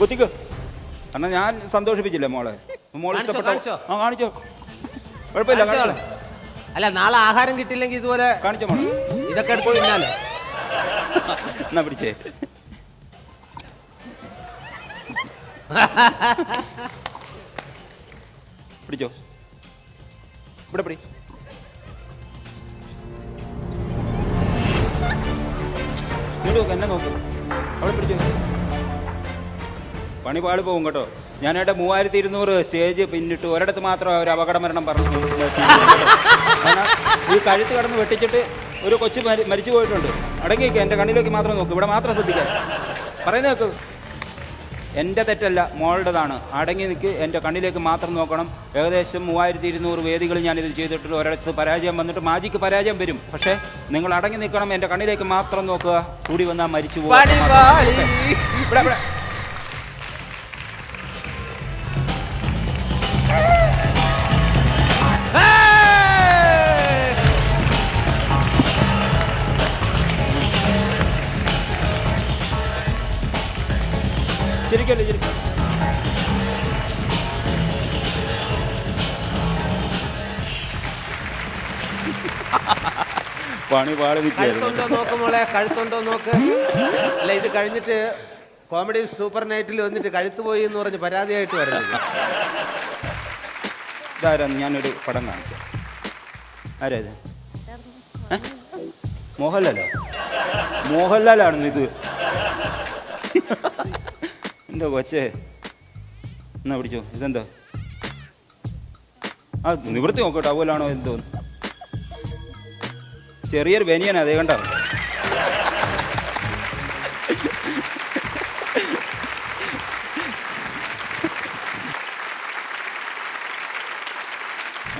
കുത്തിക്കോ കാരണം ഞാൻ സന്തോഷിപ്പിച്ചില്ലേ മോളെ? മോളെ കാണിച്ചോ, ഇഷ്ടപ്പെട്ട? കാണിച്ചോ. ആ കാണിച്ചോ. കുഴപ്പമില്ല കാണിച്ചോ കാണിച്ചോ. അല്ല നാളെ ആഹാരം കിട്ടില്ലെങ്കിൽ ഇതുപോലെ കാണിച്ചോ മോളെ. ഇതൊക്കെ എടുത്തു തിന്നാലോ? എന്നാ പിടിച്ചേ. പിടിച്ചോ. ഇവിടെ പിടി. നോക്ക് എന്നെ നോക്ക്. അവിടെ പിടിച്ചു പണി പോകും കേട്ടോ. ഞാനായിട്ട് മൂവായിരത്തി ഇരുന്നൂറ് സ്റ്റേജ് പിന്നിട്ട് ഒരിടത്ത് മാത്രം ഒരു അപകട മരണം പറഞ്ഞു ഈ കഴുത്ത് കടന്ന് വെട്ടിച്ചിട്ട് ഒരു കൊച്ചു മരിച്ചു പോയിട്ടുണ്ട് അടങ്ങിയിരിക്കുക എന്റെ കണ്ണിലേക്ക് മാത്രം നോക്ക്. ഇവിടെ മാത്രം ശ്രദ്ധിക്കാം പറയുന്നത് നോക്ക് എന്റെ തെറ്റല്ല മോളുടേതാണ്. അടങ്ങി നിൽക്ക് എന്റെ കണ്ണിലേക്ക് മാത്രം നോക്കണം. ഏകദേശം മൂവായിരത്തി ഇരുന്നൂറ് വേദികൾ ഞാനിത് ചെയ്തിട്ടുണ്ട്. ഒരിടത്ത് പരാജയം വന്നിട്ട് മാജിക്ക് പരാജയം വരും. പക്ഷേ നിങ്ങൾ അടങ്ങി നിൽക്കണം എന്റെ കണ്ണിലേക്ക് മാത്രം നോക്കുക. കൂടി വന്നാൽ മരിച്ചു പോകും ചിരിക്കല്ലേ ചിരിക്കും പണി പാടി കഴുത്തുണ്ടോ നോക്ക് മോളെ കഴുത്തുണ്ടോ നോക്ക്. അല്ല ഇത് കഴിഞ്ഞിട്ട് കോമഡി സൂപ്പർ നൈറ്റിൽ വന്നിട്ട് കഴുത്ത് പോയി എന്ന് പറഞ്ഞ് പരാതിയായിട്ട് വരുന്നത്. ഇതാരാ? ഞാനൊരു പടം കാണിച്ചു ആരാ ഇത്? ഏ? മോഹൻലാലോ? മോഹൻലാലാണെന്ന് ഇത്? എന്താ കൊച്ചേ? എന്നാ പിടിച്ചോ ഇതെന്താ? ആ നിവൃത്തി നോക്കട്ടെ അതുപോലാണോ എന്തോ? ചെറിയൊരു ബനിയനാ അതേ കണ്ടോ?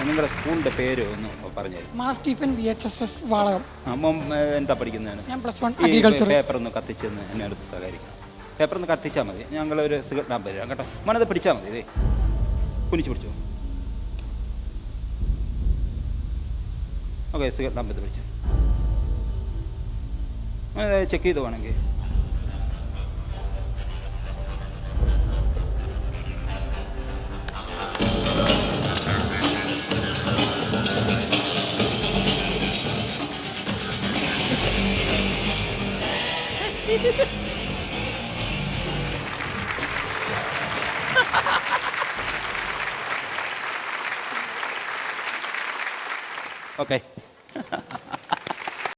നിങ്ങളുടെ പേര് ഒന്ന് പറഞ്ഞു. മാ Stephen V H S S Valakam. അമ്മ എന്താ പഠിക്കുന്നതാണ്? ഞാൻ പ്ലസ് വൺ അഗ്രികൾച്ചർ പേപ്പർ ഒന്ന് കത്തിച്ചെന്ന് എന്നെ അടുത്ത് സഹകരിക്കും. പേപ്പർ ഒന്ന് കത്തിച്ചാൽ മതി. ഞങ്ങളൊരു സിഗരറ്റ് ഡാമ്പ് തരാം കേട്ടോ. മനത് പിടിച്ചാൽ മതി. ഇതേ കുനിച്ച് പിടിച്ചു. ഓക്കെ സിഗരറ്റ് ഡാമ്പ് ഇത് പിടിച്ചു. ചെക്ക് ചെയ്ത് വേണമെങ്കിൽ. ഓക്കെ